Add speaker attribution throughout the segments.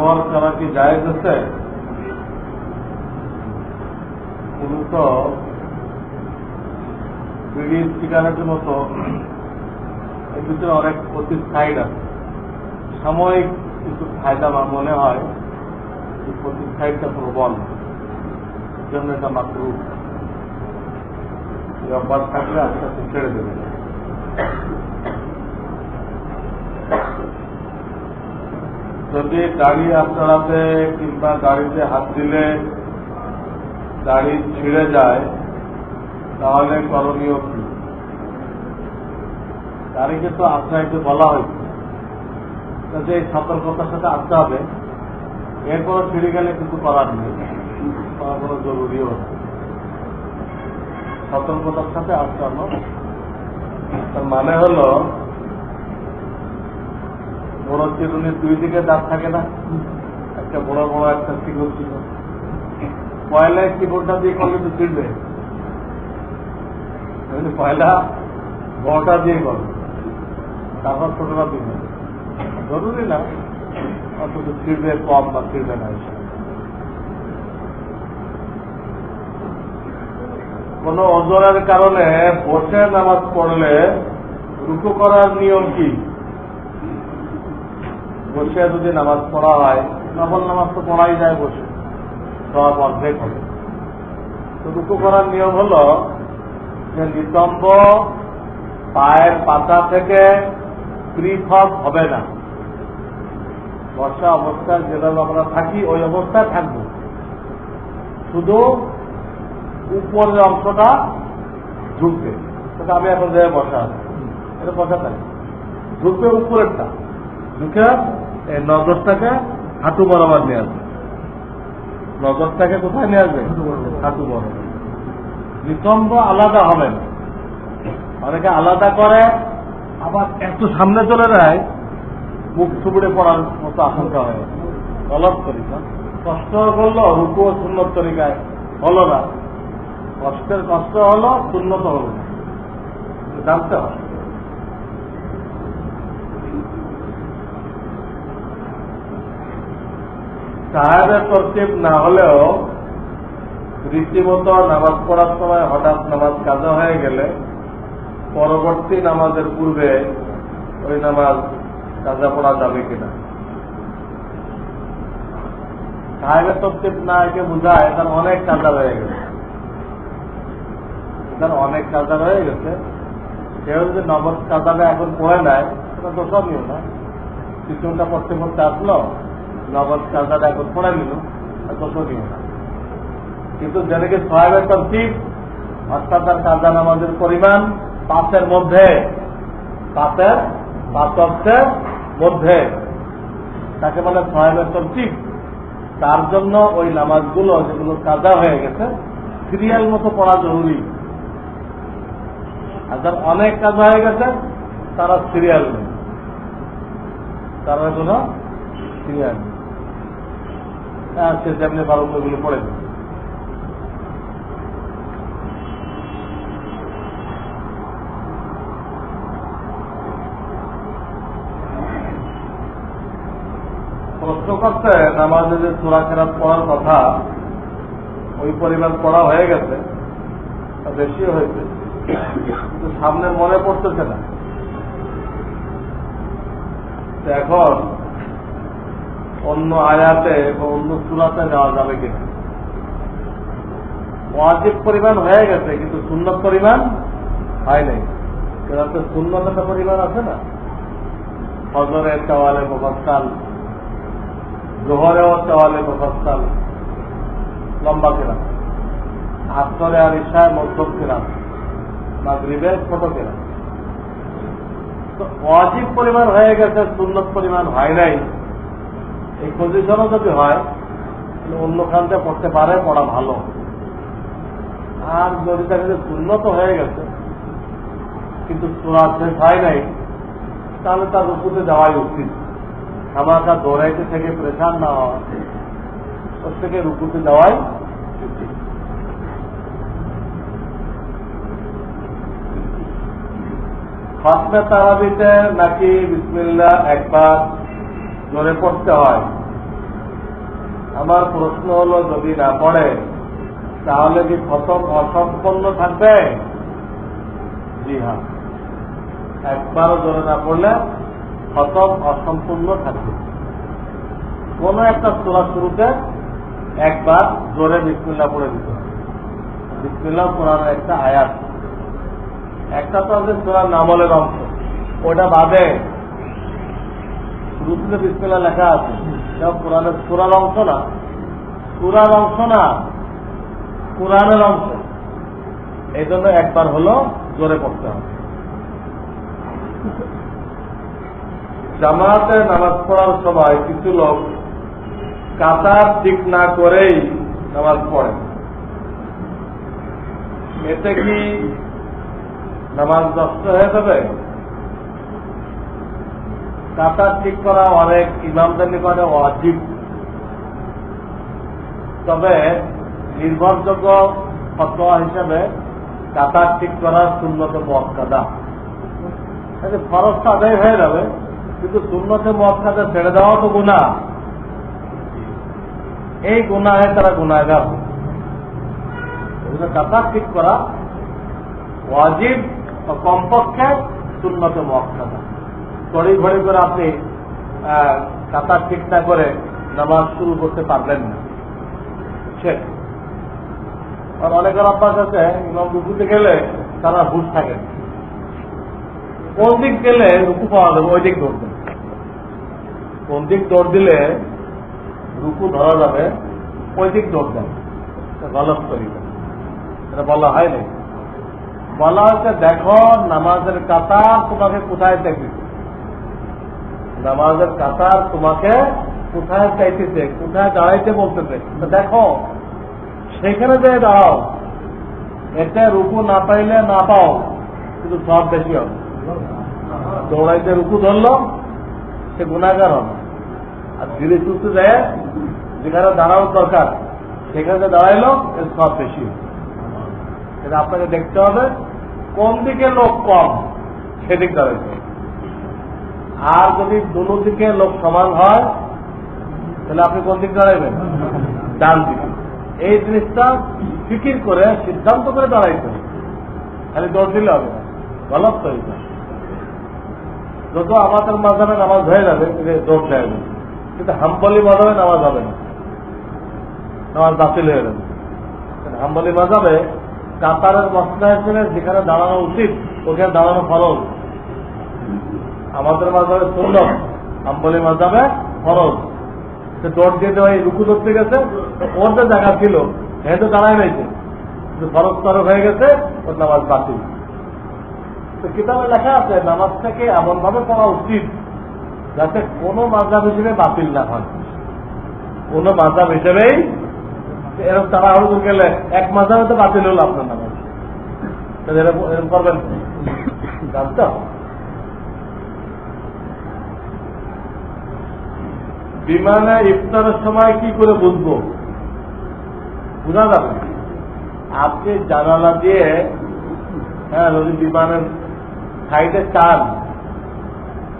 Speaker 1: ব্যবহার করা কি জায়েজ আছে? মূলত বিড়ি সিগারেটের মতো, এর ভিতরে অনেক অতীত সাইড আছে। সাময়িক কিছু ফায়দা আমার মনে হয় যে প্রতি সাইডটা প্রবল। জন্য এটা মাত্র অভ্যাস থাকলে আস্তে আস্তে ছেড়ে দেবে। যদি গাড়ি আপনারাতে কিংবা গাড়িতে হাত দিলে গাড়ি ছিঁড়ে যায়, তাহলে করণীয় কি? গাড়িকে তো আপনাকে বলা হয়েছে। যাতে এই সতর্কতার সাথে আসতে হবে, এরপরও ছিঁড়ে গেলে কিছু করার নেই কোনো জরুরিও সতর্কতার সাথে আসতে হবে তার মানে হলো বড় চিরুনির দুই দিকে দাঁত থাকে না। একটা বড় বড়, একটা শিকড় ছিল পয়লায় শিকড়টা দিয়ে করলে তো ছিঁড়বে পয়লা বড়টা দিয়ে করবে। তারপর ছোটটা দিবে জরুরি না, অন্তত ছিঁড়বে কম বা ছিঁড়বে না। কোন ওজনের কারণে বসে নামাজ পড়লে রুকু করার নিয়ম কি? বসে যদি নামাজ পড়া হয় নফল নামাজ তো পড়াই যায় বসে। সব অর্ধেক হবে। তো রুকু করার নিয়ম হলো যে নিতম্ব পায়ের পাতা থেকে পৃথক হবে না। বর্ষা অবস্থায় যেভাবে আমরা থাকি, ওই অবস্থায় থাকব। শুধু উপরের অংশটা ঝুঁকবে সেটা আমি এখন যে বসা আছি, এটা বসা থাকি ঝুঁকবে উপরেরটা। ঝুঁকে এই নজরটাকে হাঁটু বরাবর নিয়ে আসবে। নজরটাকে কোথায় নিয়ে আসবে? হাঁটু বরাবর। নিতম্ব আলাদা হবে না। অনেকে আলাদা করে আবার এত সামনে চলে যায় মুখ থুবড়ে পড়ার মতো আশঙ্কা হয়। গলত তরিকা কষ্ট করল রুকু ও সুন্নত তরিকায় হলো না। কষ্টের কষ্ট হলো শূন্যত হলো না। জানতে হবে। সাহেবের তরতিব না হলেও রীতিমতো নামাজ পড়ার সময় হঠাৎ নামাজ কাজা হয়ে গেলে পরবর্তী নামাজের পূর্বে ওই নামাজ কাজা পড়া যাবে কিনা? সাহেবের তরতিব না একে বোঝায় তার অনেক কাজা হয়ে গেছে। তার অনেক কাজা হয়ে গেছে। কেউ যদি নগদ কাজাটা এখন পড়ে নেয়, সেটা সবইও না। কিছুটা পড়তে পড়তে আসলো নগদ কাজাটা এখন পড়ে নিল তো সবইও না কিন্তু যেটাকে সাহেবের তরতিব অর্থাৎ তার কাজা নামাজের পরিমাণ পাঁচের মধ্যে, পাঁচের, পাঁচ মধ্যে। তাকে বলে সাহেবের তরতিব তার জন্য ওই নামাজগুলো, যেগুলো কাজা হয়ে গেছে সিরিয়াল মতো পড়া জরুরি। আর যার অনেক কাজ হয়ে গেছে, তারা সিরিয়াল নেই। তারা কোনো সিরিয়াল নেই সে যেমনি বারো ওইগুলো পড়ে প্রশ্ন করতে নামাজে যে সুরা খেরাত পড়ার কথা, ওই পরিমাণ পড়া হয়ে গেছে বেশি হয়েছে, কিন্তু সামনে মনে পড়তেছে না। এখন অন্য আয়াতে বা অন্য সুরাতে নেওয়া যাবে কিনা ওয়াজিব পরিমাণ হয়ে গেছে, কিন্তু সুন্নত পরিমাণ হয় নাই। তো সুন্নত একটা পরিমাণ আছে না। ফজরের চাওয়ালে মুফাস্তাল জোহরেও চাওয়ালে মুফাস্তাল লম্বা কেনা আসরে আর ইশায় মধ্যম কিরাম মাগরিবের ছোট কেনা তো পরিমাণ হয়ে গেছে, সুন্নত পরিমাণ হয় নাই। এই পজিশনও যদি হয় অন্য খানতে পড়তে পারে, পড়া ভালো। আর যদি দেখা যায় উন্নত হয়ে গেছে, কিন্তু সুরা শেষ হয় নাই, তাহলে তার রুকুতে যাওয়াই উচিত। খামাখা দৌড়াইতে থেকে প্রেশার না হওয়া, ওর থেকে রুকুতে যাওয়াই উচিত। খতমে তারাবিতে নাকি বিসমিল্লা একবার জোরে পড়তে হয়। আমার প্রশ্ন হলো, যদি না পড়ে, তাহলে কি খতম অসম্পন্ন থাকবে? জি হ্যাঁ। একবারও জোরে না পড়লে খতম অসম্পূর্ণ থাকবে। কোন একটা সোলা শুরুতে একবার জোরে বিসমিল্লা পড়ে দিতে বিসমিল্লা কোরআনের একটা আয়াত। একটা তো আছে সোলার নামলের অংশ। ওটা বাদে শুরুতে বিসমিল্লা লেখা আছে। কোরআনের সুরার অংশ না। সুরার অংশ না, কোরআনের অংশ। এই জন্য একবার হলো জোরে পড়তে হবে। জামাতে নামাজ পড়ার সময় কিছু লোক কাতার ঠিক না করেই নামাজ পড়ে। এতে কি নামাজ নষ্ট হয়ে যাবে? কাতার ঠিক করা, অনেক ইমামদের নিকটে অজিব তবে নির্ভরযোগ্য ফতোয়া হিসাবে কাতার ঠিক করার শূন্যতে মক্কাদা ফরজটা আদায় হয়ে যাবে, কিন্তু শূন্যতে মক্কাদা ছেড়ে দেওয়া তো গুণা এই গুণাহে তারা গুণাগার কাতার ঠিক করা ওয়াজিব কমপক্ষে শূন্যতে মক্কাদা তড়ি ঘড়ি করে আপনি কাতার ঠিক না করে নামাজ শুরু করতে পারবেন না। আর অনেকের অভ্যাস আছে, ইমাম রুকুতে গেলে তারা হুশ থাকে। কোন দিক গেলে রুকু পাওয়া যাবে, ওই দিক ধরবে কোন দিক দৌড় দিলে রুকু ধরা যাবে, ওই দিক দেন। গলত করি এটা বলা হয়নি বলা হচ্ছে দেখো, নামাজের কাতার তোমাকে কোথায় চাইতেছে নামাজের কাতার তোমাকে কোথায় চাইতেছে, কোথায় দাঁড়াইতে বলতেছে? দেখো, সেখানে যে দাঁড়াও এতে রুকু না পাইলে না পাও, কিন্তু সব বেশি হবে। দৌড়াইতে রুকু ধরলো, সে গুণাগার হবে। আর ধীরে সুস্থ দেয় যেখানে দাঁড়ানোর দরকার, সেখানে দাঁড়াইলো, এর সব বেশি হবে। এটা আপনাকে দেখতে হবে, কোন দিকে লোক কম, সেদিক দাঁড়াইতে। আর যদি দুনো দিকে লোক সমান হয়, তাহলে আপনি কোন দিক দাঁড়াইবেন? ডান দিকে। এই জিনিসটা ফিকির করে, সিদ্ধান্ত করে দাঁড়াইতে হবে। খালি দৌড় দিলে হবে গলত তো এটা যত আমাদের মাঝাবে নামাজ হয়ে যাবে দৌড় দেয় কিন্তু হাম্বলি মাঝাবে নামাজ হবে না। নামাজ বাতিল হয়ে যাবে। হাম্বলি মাঝাবে কাতারের মশলা হিসেবে যেখানে দাঁড়ানো উচিত, ওখানে দাঁড়ানো ফরজ। আমাদের মাঝাবে সুন্দর হাম্বলি মাঝাবে ফরজ। সে দৌড় দিয়ে দেওয়া রুকু ধরতে গেছে ওর যে জায়গা ছিল হ্যাঁ তো দাঁড়ায় রয়েছে। ফরজ তরফ হয়ে গেছে, ওর নামাজ বাতিল। তো কিতাবে লেখা আছে নামাজটাকে এমন ভাবে পড়া উচিত যাতে কোনো মাজাব হিসেবে বাতিল না হয়। কোন মাজাব হিসেবেই এরকম তারা আরও গেলে এক মাজাবে তো বাতিল হলো আপনার নামাজ। এরকম করবেন। জানতো? বিমানে ইফতারের সময় কি করে বুঝব? বোঝা যাবে? আপনি জানালা দিয়ে হ্যাঁ যদি বিমানের সাইডে চান,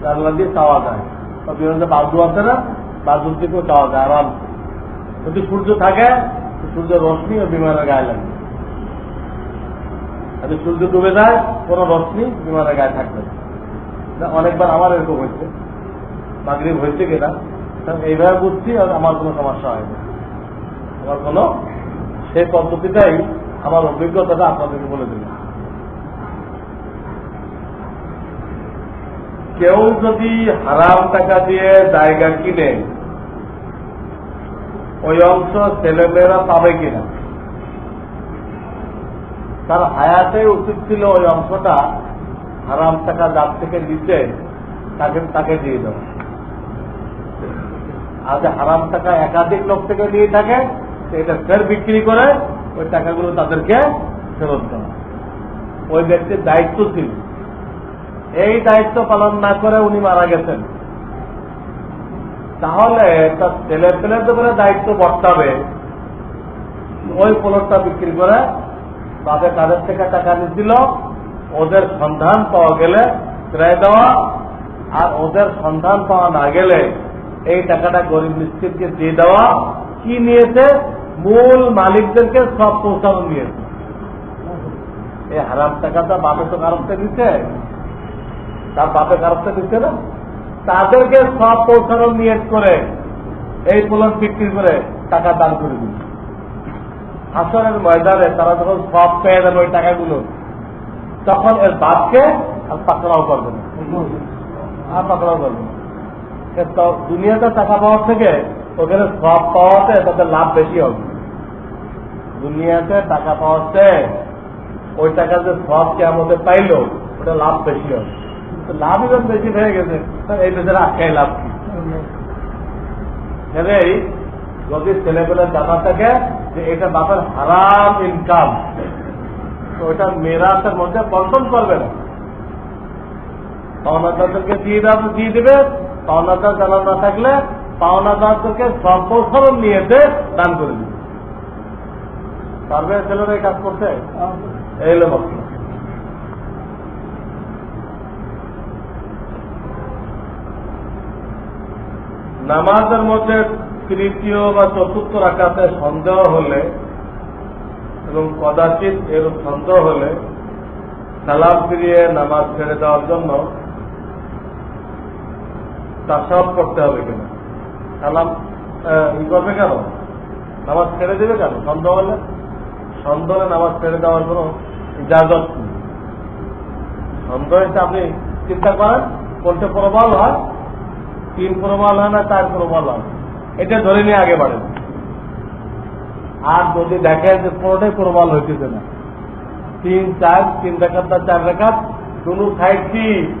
Speaker 1: জানলা দিয়ে চাওয়া যায়। বা বিমানে বাজু আছে না বাজুর দিকেও চাওয়া যায় আরাম যদি সূর্য থাকে, তো সূর্যের রশ্মি ও বিমানের গায়ে লাগে যদি সূর্য ডুবে যায়, কোনো রশ্মি বিমানের গায়ে থাকবে অনেকবার আমার এরকম হয়েছে। মাগরিব হয়েছে কিনা? তা এইভাবে বুঝছি আর আমার কোনো সমস্যা হয়নি আমার কোনো সেই পদ্ধতিটাই, আমার অভিজ্ঞতাটা আপনাদেরকে বলে দিলাম। কেউ যদি হারাম টাকা দিয়ে জায়গা কিনে, ওই অংশ ছেলেমেয়েরা পাবে কিনা? তার হায়াতে উচিত ছিল ওই অংশটা হারাম টাকা যার থেকে নিতে তাকে তাকে দিয়ে দেওয়া। আর হারাম টাকা একাধিক লোক থেকে নিয়ে থাকে এটা ফের বিক্রি করে ওই টাকাগুলো তাদেরকে ফেরত দেওয়া ওই ব্যক্তির দায়িত্ব ছিল। এই দায়িত্ব পালন না করে উনি মারা গেছেন। তাহলে তার ছেলে পেলের করে দায়িত্ব বর্তাবে। ওই প্লটটা বিক্রি করে তাদের তাদের থেকে টাকা নিচ্ছিল ওদের সন্ধান পাওয়া গেলে ক্রয় দেওয়া, আর ওদের সন্ধান পাওয়া না গেলে এই টাকাটা গরিব মিস্ত্রিকে দিয়ে দেওয়া, কি নিয়েছে? মূল মালিকদেরকে সব পৌঁছানো নিয়েছে। এই হারাম টাকাটা বাপে তো কারণটা দিচ্ছে তার বাপে কারণটা দিচ্ছে না? তাদেরকে সব পৌঁছানো নিয়ত করে, এই পোলন বিক্রি করে টাকা দান করে দিচ্ছে হাসনের ময়দানে তারা যখন সব পেয়ে যাবে ওই টাকাগুলো, তখন এর বাপকে আর পাকড়াও করবে না। আর পাকড়াও করবে না। দুনিয়াতে টাকা পাওয়ার থেকে ওখানে সব পাওয়াতে তাদের লাভ বেশি হবে। দুনিয়াতে টাকা পাওয়াতে ওই টাকা যে সব কেমতে পাইলো, ওটা লাভ বেশি হবে। লাভ যখন বেশি হয়ে গেছে এই বেচারা আটকাই লাভ কি? এই যদি ছেলেপেলে জানা থাকে যে এটা বাপের হারাম ইনকাম তো ওটা মেয়েরাতের মধ্যে বন্টন করবে না। দিয়ে দেবে দিয়ে দেবে পাওনাদার জানা না থাকলে পাওনাদারদেরকে সম্প্রসারণ নিয়েতে দান করে দিবে। পারবে ছেলেরা এই কাজ করতে এই হলো নামাজের মধ্যে তৃতীয় বা চতুর্থ রাখাতে সন্দেহ হলে এবং কদাচিৎ এর সন্দেহ হলে সালাম ফিরিয়ে নামাজ ছেড়ে দেওয়ার জন্য তাসাব করতে হবে কিনা? সালাম ই করবে কেন? নামাজ ছেড়ে দেবে কেন? সন্দেহ হলে? সন্দেহে নামাজ ছেড়ে দেওয়ার কোনো ইজাজত নেই। সন্দেহে আপনি চিন্তা করেন, কোনটা প্রবল হয়? তিন প্রবল হয় না চার প্রবল হয়? এটা ধরে নিয়ে আগে বাড়েন। আর যদি দেখেন যে কোনোটাই প্রবল হইতেছে না। তিন চার, তিন রেখাত না চার রেখাত কোন সাইড কি?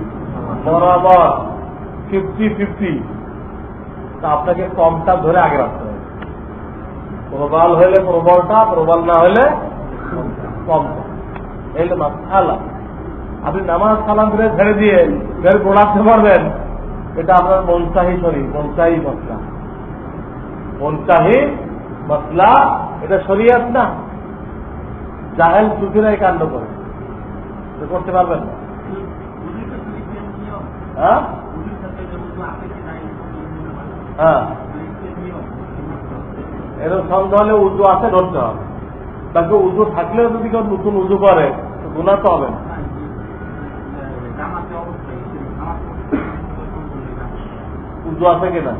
Speaker 1: বরাবর। ফিফটি ফিফটি তা আপনাকে কমটা ধরে আগে রাখতে হবে। প্রবল হলে প্রবলটা, প্রবল না হলে কমটা। এই হলো মাসালা আপনি নামাজ সালাম করে ছেড়ে দিয়ে ফের গোড়াতে পারবেন। এটা আপনার মনসাহী শরীর মনসাহী মশলা মনসাহী মশলা এটা শরীয়ত না। জাহেল সুফিরাই কাণ্ড করে। করতে পারবেন না। হ্যাঁ? হ্যাঁ। এরকম সন্দেহ হলে উজু আছে, ধরতে হবে। তাকে উজু থাকলেও যদি কেউ নতুন উজু করে গুণা তো হবে উজু আছে কিনা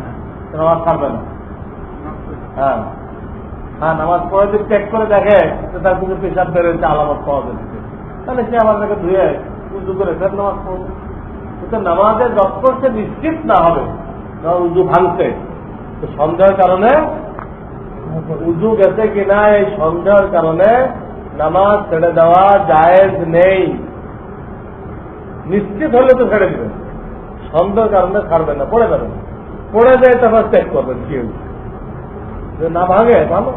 Speaker 1: নামাজ ছাড়বে না। হ্যাঁ। হ্যাঁ নামাজ পড়ে যদি চেক করে দেখে তার কিন্তু পেশাব বেরোচ্ছে আলামত পাওয়া যাচ্ছে তাহলে সে আমার তাকে ধুয়ে উজু করে ফের নামাজ পড়বে। কিন্তু নামাজের যতক্ষণ সে নিশ্চিত না হবে উজু ভাঙছে। তো সন্দেহের কারণে উজু গেছে কিনা এই সন্দেহের কারণে নামাজ ছেড়ে দেওয়া জায়েজ নেই। নিশ্চিত হলে তো ছেড়ে দিবেন। সন্দেহের কারণে ছাড়বেন না, পড়ে যাবেন। পড়ে যায় তখন চেক করবেন কি হয়েছে। না ভাঙে ভালো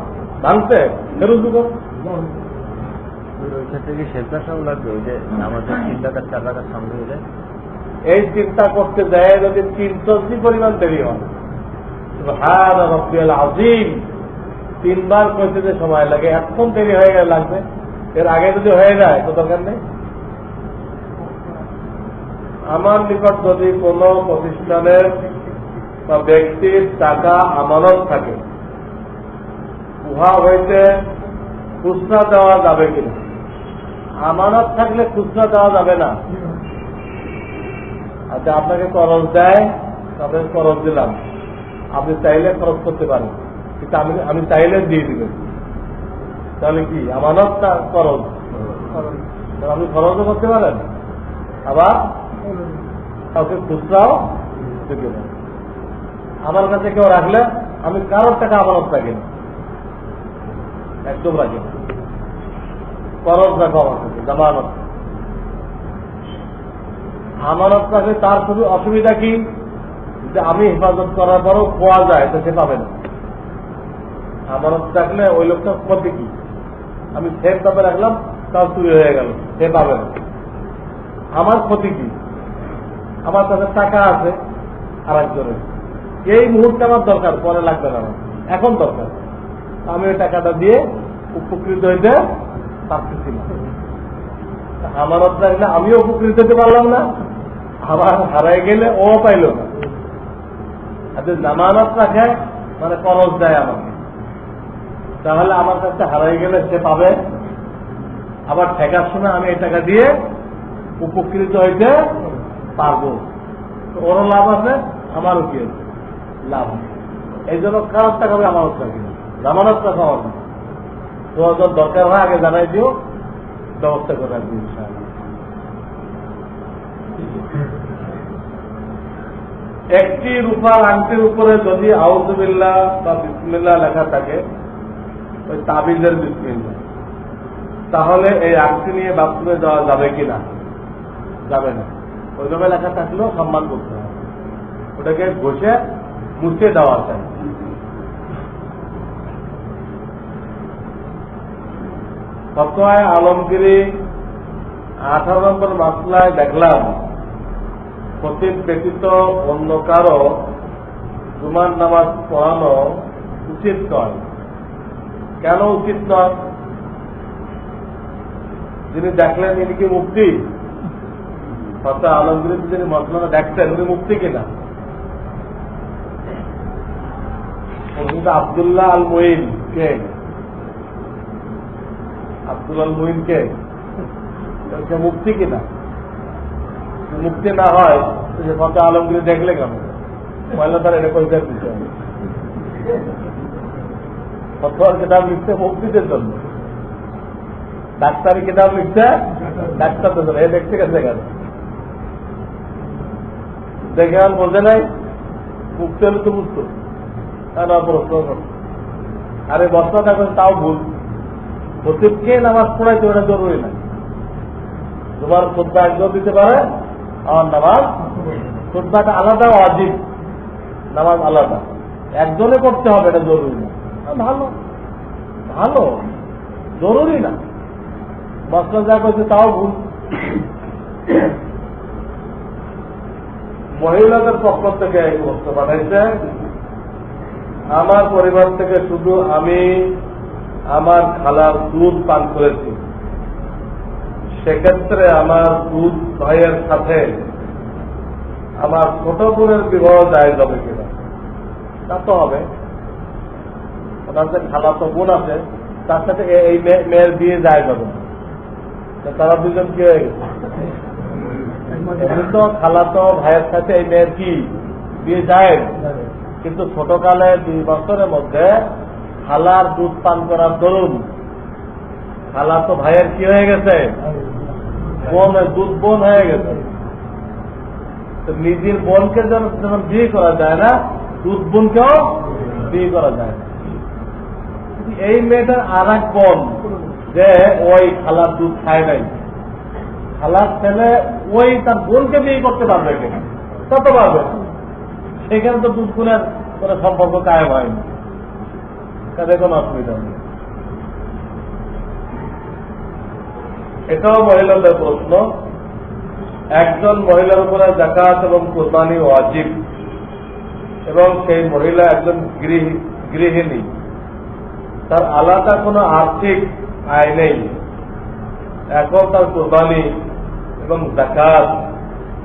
Speaker 1: ভাঙছে ফেরত দিব
Speaker 2: ওই ক্ষেত্রে কি শেষ লাগবে? ওই যে আমাদের তিন টাকার চার টাকার সঙ্গে হলে?
Speaker 1: এই চিন্তা করতে যায় যদি তিন চল্লিশ পরিমাণ দেরি হয়। আজিম তিনবার করতে যে সময় লাগে, এখন দেরি হয়ে গেলে লাগবে। এর আগে যদি হয়ে যায়, তো দরকার নেই। আমার নিকট যদি কোন প্রতিষ্ঠানের বা ব্যক্তির টাকা আমানত থাকে, উহা হইতে খুচরা দেওয়া যাবে কিনা? আমানত থাকলে খুচরা দেওয়া যাবে না। আচ্ছা আপনাকে খরচ দেয় তবে খরচ দিলাম। আপনি চাইলে খরচ করতে পারেন, কিন্তু আমি আমি চাইলে দিয়ে দিবেন। তাহলে কি? আমানতটা খরচ। তাহলে আপনি খরচও করতে পারেন, আবার কাউকে খুচরাও দিতে পারেন। আমার কাছে কেউ রাখলে আমি কারোর টাকা আমানত রাখি না। একদম রাখি না। খরচ রাখো আমার কাছে, জামানত। আমানত রাখলে তার শুধু অসুবিধা কি? যে আমি হেফাজত করার পরও খোয়া যায়, তো সে পাবে না। আমানত রাখলে ওই লোকটা ক্ষতি কি? আমি সেফ ভাবে রাখলাম, তাও চুরি হয়ে গেল, সে পাবে না। আমার ক্ষতি কি? আমার কাছে টাকা আছে আর একজনের এই মুহূর্তে আমার দরকার, পরে লাগবে না আমার। এখন দরকার। আমি ওই টাকাটা দিয়ে উপকৃত হইতে পারতেছি না। আমানত রাখলে আমিও উপকৃত হতে পারলাম না। আবার হারাই গেলে ও পাইল না। আর যদি জামানত রাখে মানে করজ দেয় আমাকে। তাহলে আমার কাছে হারাই গেলে সে পাবে। আবার ঠেকার সময় আমি এই টাকা দিয়ে উপকৃত হইতে পারব। ওরও লাভ আছে, আমারও কি আছে? লাভ এই জন্য খারাপ টাকা আমি আমানত রাখি না। জামানত রাখা হবে তো দরকার হয়, আগে জানাই দিও, ব্যবস্থা করে রাখব ইনশাআল্লাহ। একটি রূপার আংটির উপরে যদি আউজবিল্লা বা বিসমিল্লা লেখা থাকে, ওই তাবিজের বিসমিল্লা তাহলে এই আংটি নিয়ে বাথরুমে যাওয়া যাবে কিনা যাবে না। ওইভাবে লেখা থাকলেও সম্মান করতে হবে। ওটাকে ঘষে মুছে দেওয়া চাই সপ্তাহে আলমগিরি আঠারো নম্বর মাসলায় দেখলাম খতিব ব্যতীত অন্য কারও জুমার নামাজ পড়ানো উচিত নয়। কেন উচিত নয়? যিনি দেখলেন ইনি কি মুক্তি অর্থাৎ আলমগীর যিনি মশলাটা দেখছেন, উনি মুক্তি কিনা? আবদুল্লাহ আল মঈন কে? আব্দুল আল মঈন কে মুক্তি কিনা? মুক্তি না হয়, যে ফতে আলমগীর দেখলে কেন? পয়লা তার এটা পয়সা দিতে হবে ফতোয়ার কিতাব লিখতে মুক্তিদের জন্য। ডাক্তারি কিতাব লিখতে ডাক্তারদের জন্য। এ দেখতে গেছে কেন? দেখে আর বোঝে নাই, মুক্তি হলে তো মুক্ত। তার প্রশ্ন। আরে বস্তা দেখো তাও ভুল। সচিবকে নামাজ পড়াইতে ওটা জরুরি না। তোমার একজন দিতে পারে আমার নামাজ শ্রদ্ধাটা আলাদা অজিব নামাজ আলাদা। একজনে করতে হবে, এটা জরুরি না। ভালো। ভালো। জরুরি না। মশলা যা করছে তাও ভুল। মহিলাদের পক্ষ থেকে এই বস্তু পাঠাইছে। আমার পরিবার থেকে শুধু আমি, আমার খালার দুধ পান করেছি। সেক্ষেত্রে আমার দুধ ভাইয়ের সাথে আমার ছোট বোনের বিবাহ যায় যাবে কিনা? তা তো হবে। ওনার যে খালা তো বোন আছে, তার সাথে এই মেয়ের বিয়ে যায় যাবে তারা দুজন কি হয়ে গেছে? তো খালা তো ভাইয়ের সাথে এই মেয়ের কি বিয়ে যায় কিন্তু ছোটকালে দুই বছরের মধ্যে খালার দুধ পান করার দরুন, খালা তো ভাইয়ের কি হয়ে গেছে? বোন দুধ বোন হয়ে গেছে। নিজের বোনকে যেন যেমন বিয়ে করা যায় না, দুধ বোনকেও বিয়ে করা যায় না। এই মেয়েটার আর এক বোন, যে ওই খালার দুধ খায় নাই। খালার ছেলে ওই তার বোনকে বিয়ে করতে পারবে কিনা তত পারবে সেখানে তো দুধ খুনের কোনো সম্পর্ক কায়েম হয়নি। তাদের কোনো অসুবিধা নেই এটাও মহিলাদের প্রশ্ন। একজন মহিলার উপরে জাকাত এবং কোরবানি ওয়াজিব। এবং সেই মহিলা একজন গৃহী- গৃহিণী। তার আলাদা কোনো আর্থিক আয় নেই। এখন তার কোরবানি এবং জাকাত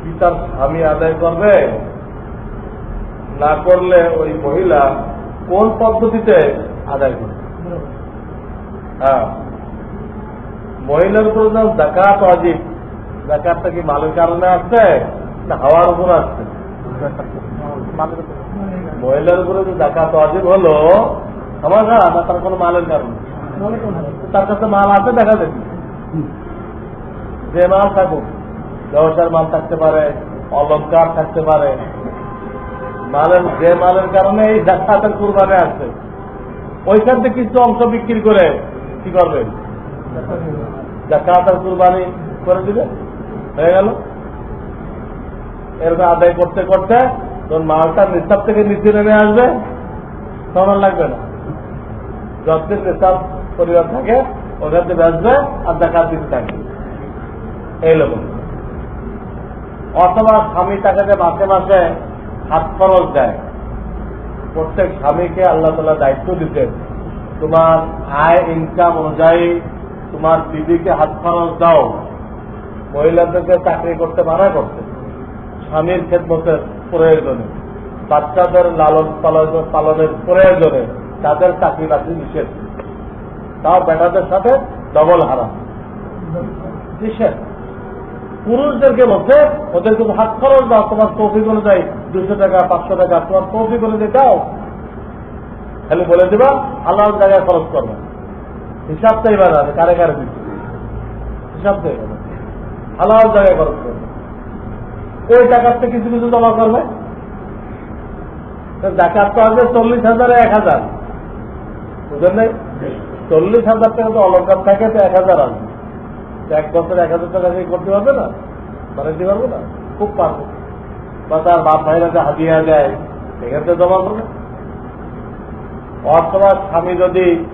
Speaker 1: কি তার স্বামী আদায় করবে? না করলে ওই মহিলা কোন পদ্ধতিতে আদায় করবে? হ্যাঁ। মহিলার উপর যখন জাকাত অজিব জাকাতটা কি মালের কারণে আসছে না হাওয়ার উপর আসছে? মহিলার উপরে যে জাকাত অজিব হলো আমার না না তার কোনো মালের কারণে তার কাছে মাল আছে দেখা দেখি যে মাল থাকুক ব্যবসার মাল থাকতে পারে অলঙ্কার থাকতে পারে মালের যে মালের কারণে এই জাকাতের কুরবানে আসছে ওইখান থেকে কিছু অংশ বিক্রি করে কি করবেন? জাকাত আর কুরবানি করে দিবে? হয়ে গেল? এরকম আদায় করতে করতে যখন মালটা নিস্তাব থেকে নিচে নেমে আসবে লাগবে না। যতদিন পরিবার থাকে আর জাকাত দিতে থাকবে এই লোক। অথবা স্বামী টাকাতে মাসে মাসে হাত খরচ দেয়। প্রত্যেক স্বামীকে আল্লাহ তালা দায়িত্ব দিতেন। তোমার আয় ইনকাম অনুযায়ী তোমার বিবিকে হাত খরচ দাও। মহিলাদেরকে চাকরি করতে মানা করতে স্বামীর খেদমতের প্রয়োজনে, বাচ্চাদের লালন পালন পালনের প্রয়োজনে তাদের চাকরি বাকরি নিষেধ। তাও বেটাদের সাথে ডবল হারা। নিষেধ। পুরুষদেরকে বলছে, ওদের কিন্তু হাত খরচ দাও, তোমার তৌফিক অনুযায়ী দুশো টাকা, পাঁচশো টাকা, তোমার তৌফিক অনুযায়ী দাও। খালি বলে দিবা আল্লাহ জায়গায় খরচ করবে। হিসাব তো এবার আছে কারে কারে দিচ্ছে হিসাব তো এবার আল্লাহ জায়গায় খরচ করবে। ওই থেকে কিছু কিছু জমা করবে। জাকাত তো আসবে চল্লিশ হাজারে এক হাজার। বুঝলেন চল্লিশ হাজার টাকা তো অলঙ্কার থাকে, তো এক হাজার আসবে। এক বছর এক হাজার টাকা দিয়ে করতে পারবে না? বানাইতে পারবে না? খুব পারবে। বা তার বাপ ভাইরা যে হাতিয়ে দেয় সেক্ষেত্রে জমা করবে। অথবা স্বামী যদি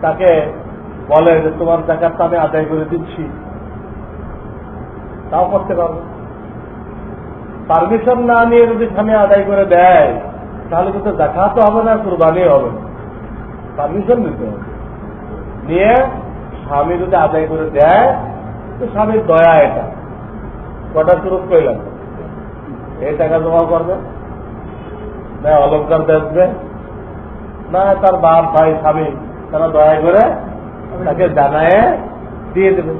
Speaker 1: তাকে বলে যে তোমার টাকাটা আমি আদায় করে দিচ্ছি। তাও করতে পারবে। পারমিশন না নিয়ে যদি স্বামী আদায় করে দেয়, তাহলে কিন্তু দেখাতে হবে না কুরবানি হবে না। পারমিশন নিতে হবে। নিয়ে স্বামী যদি আদায় করে দেয়, তো স্বামীর দয়া এটা। কটা শুরু করলাম এই টাকা জমা করবে, না অলঙ্কার বেচবে, না তার বাপ, ভাই, স্বামী, তারা দয়া করে তাকে জানায় দিয়ে দেবে।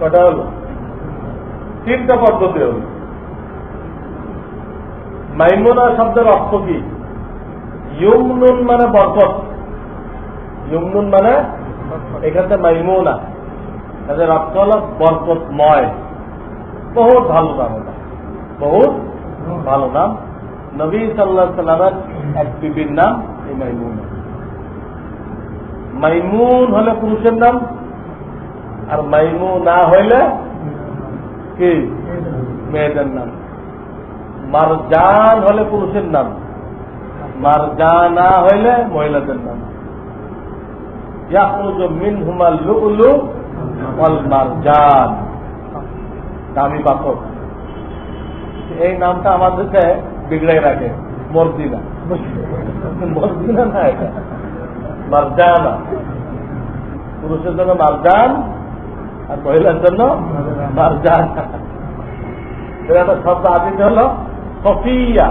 Speaker 1: কটা হলো। তিনটা পদ্ধতি হলো। মাইমুনা শব্দের অর্থ কি? ইউমনুন মানে বরকত। ইউমনুন মানে এখানে মাইমুনা। তাদের অর্থ হল বরকতময়। বহুত ভালো নাম এটা। বহুত ভালো নাম। নবী সাল্লাহ সাল্লামের এক বিবির নাম এই মাইমুন। মাইমুন হলে পুরুষের নাম? আর মাইমু না হইলে কি? মেয়েদের নাম। মারজান হলে পুরুষের নাম। মারজানা হইলে মহিলাদের নাম। ইয়াখরুজু মিনহুমাল লুলু ওয়াল মারজান। দামি পাথর। এই নামটা আমাদেরকে বিগড়াই রাখে। মর্দিনা মর্দিনা না এটা? মারজানা। পুরুষের জন্য মারজান আর মহিলার জন্য মারজান। একটা শব্দ আদিতে হলো সফিয়া।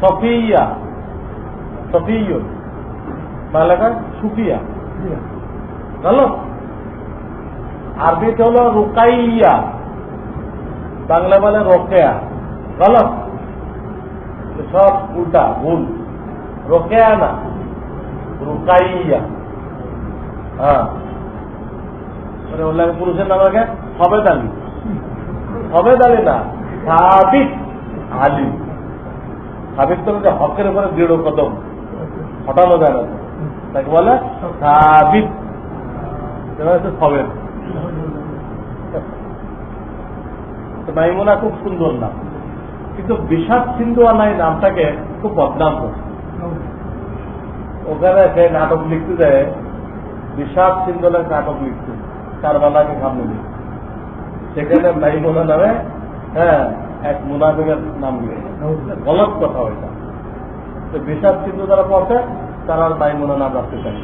Speaker 1: সফিয়া। সফিয়ুন। বাংলা সুফিয়া। ভালো? আরবিতে হলো রুকাইয়া। বাংলা বলে রোকেয়া। গলত সব উল্টা, ভুল। রোকেয়া না। রুকাইয়া। হ্যাঁ। মানে পুরুষের নাম আগে সবেদ আলী। সবেদ আলী না, সাবিত আলী। সাবিত তো হকের উপরে দৃঢ় কদম। যায় না তাকে বলে সাবিত। সবেদ খুব সুন্দর নাম। কিন্তু বিষাদ সিন্ধুয়া নাই নামটাকে খুব বদনাম করে ওখানে সে নাটক লিখতে দেয় বিষাদ সিন্ধুলের নাটক লিখতে কারবালাকে সামনে দিয়ে। সেখানে মাইমুনা নামে হ্যাঁ এক মুনাফিকের নাম দিয়ে। গলত কথা ওইটা। তো বিষাদ সিন্ধু যারা পড়ছে তারা মাইমুনা নাম রাখতে চাই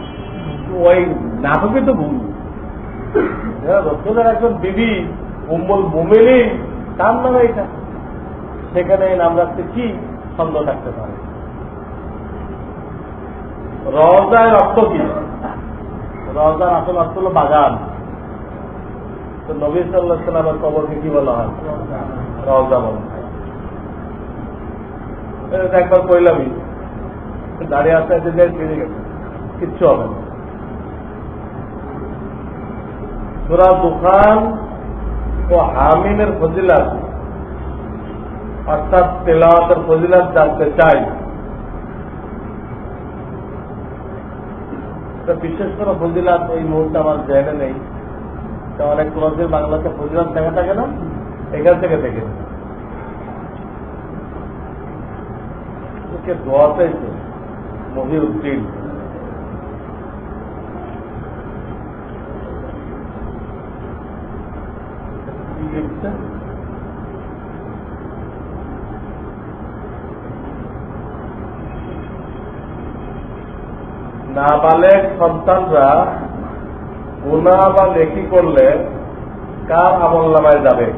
Speaker 1: ওই নাটকই তো ভুল। হ্যাঁ, রসুলের একজন বিবি উম্মুল মুমিনী তার নামে এটা। সেখানে নাম রাখতে কি ছন্দ থাকতে পারে? রজার অর্থ কি? রজার আসল অর্থ হল বাগান। তো নবী সাল্লাহ সাল্লামের কবরকে কি বলা হয়? রজা বলা একবার কইলামই। দাঁড়িয়ে আসতে আসতে যাই ফিরে গেছে। কিচ্ছু হবে না। সুরা দোকান ও হামিনের ফজিলাত, অর্থাৎ তেলাওয়াতের ফজিলাত জানতে চাই। তো বিশেষ করে ফজিলাত এই মুহূর্তে আমার জেনে নেই। তো অনেক ক্লসের বাংলাতে ফজিলাত দেখা থাকে না এখান থেকে দেখে মহিউদ্দিন? নাবালেক সন্তানরা গুণা বা নেকি করলে কার আমল নামায় যাবে?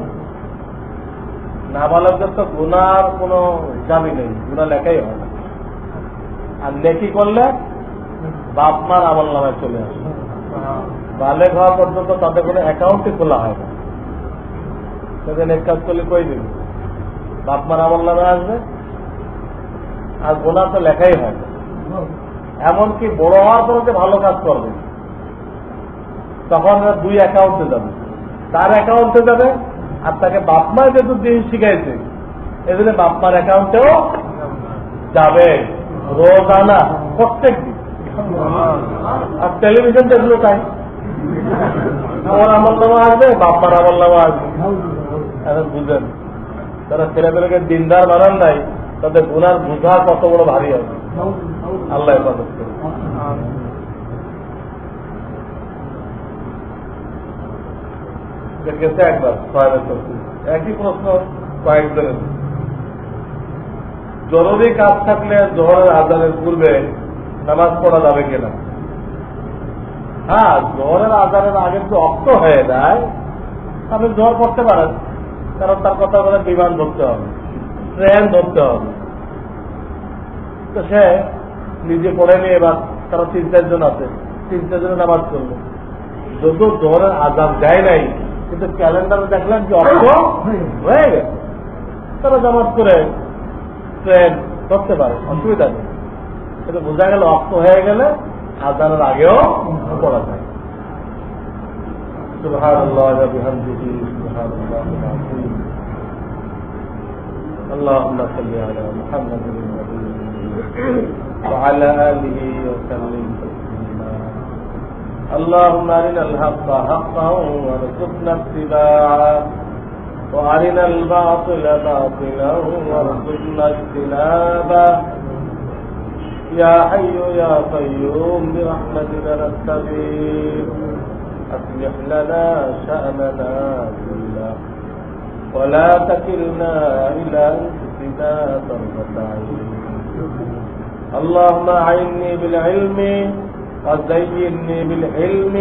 Speaker 1: নাবালকদের তো গুনার কোনো হিসাবই নেই, গুণা লেখাই হয় না। আর নেকি করলে বাপ মার আমল নামায় চলে আসে। বালেক হওয়া পর্যন্ত তাদের কোনো অ্যাকাউন্টই খোলা হয় না। সেদিন এক কাজ করলে কই দিবি? বাপ মার আমল আসবে, আর গোনা তো লেখাই হয় না। এমনকি বড় হওয়ার পরে যে ভালো কাজ করবে। তখন দুই অ্যাকাউন্টে যাবে। তার অ্যাকাউন্টে যাবে আর তাকে বাপ মা যেহেতু দিন শিখাইছে, এজন্য বাপ মার অ্যাকাউন্টেও যাবে। রোজানা প্রত্যেক দিন। আর টেলিভিশন এগুলো তাই আমার নামা আসবে, বাপ মার আমল নামা আসবে। এখন বুঝেন তারা ছেলেপেলেকে দিনদার বানান নাই, তাদের গুনার বুঝা কত বড় ভারী হবে। আল্লাহ হেফাজত করুন। গেছে একবার, ছয় বছর। একই প্রশ্ন কয়েকজনের জরুরি কাজ থাকলে জোহরের আজানের পূর্বে নামাজ পড়া যাবে কিনা? হ্যাঁ জোহরের আজানের আগে যদি অক্ত হয়ে যায় আপনি জোহর পড়তে পারেন। কারণ তার কথা বলে বিমান ধরতে হবে, ট্রেন ধরতে হবে। তো সে নিজে পড়ে নিয়ে এবার তারা তিন চারজন আছে তিন চারজনে নামাজ করলো যদিও জোহরের আজান যায় নাই কিন্তু ক্যালেন্ডারে দেখলেন যে অর্থ হয়ে গেছে তারা জামাত করে ট্রেন ধরতে পারে অসুবিধা নেই কিন্তু বোঝা গেল অক্ত হয়ে গেলে আজানের আগেও পড়া যায় سبحان الله وبحمده سبحان الله العظيم اللهم صل على محمد النبي وعلى آله وسلم اللهم أرنا الحق حقا وارزقنا اتباعه. وأرنا الباطل باطلا وارزقنا اجتنابه. يا حي يا قيوم برحمتك نستغيث. أصلح لنا شأننا كله. ولا تكلنا إلى أنفسنا طرفة عين. اللهم أعني بالعلم وزيني بالعلم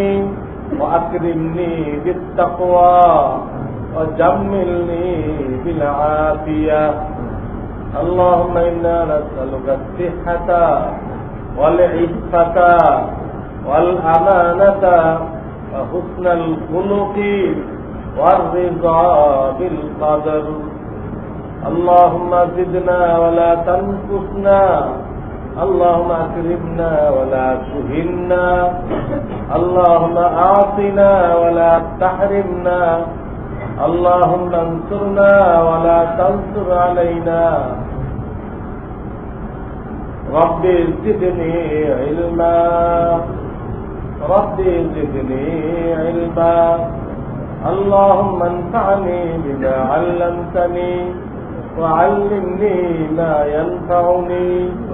Speaker 1: وأكرمني بالتقوى وجملني بالعافية. اللهم إنا نسألك الصحة والعفة والأمانة وحسن الخلق والرضا بالقدر. اللهم زدنا ولا تنقصنا اللهم اكرمنا ولا تهنا. اللهم اعطنا ولا تحرمنا. اللهم انصرنا ولا تنصر علينا. رب زدني علما. رب زدني علما. اللهم انفعني بما علمتني وعلمني ما ينفعني.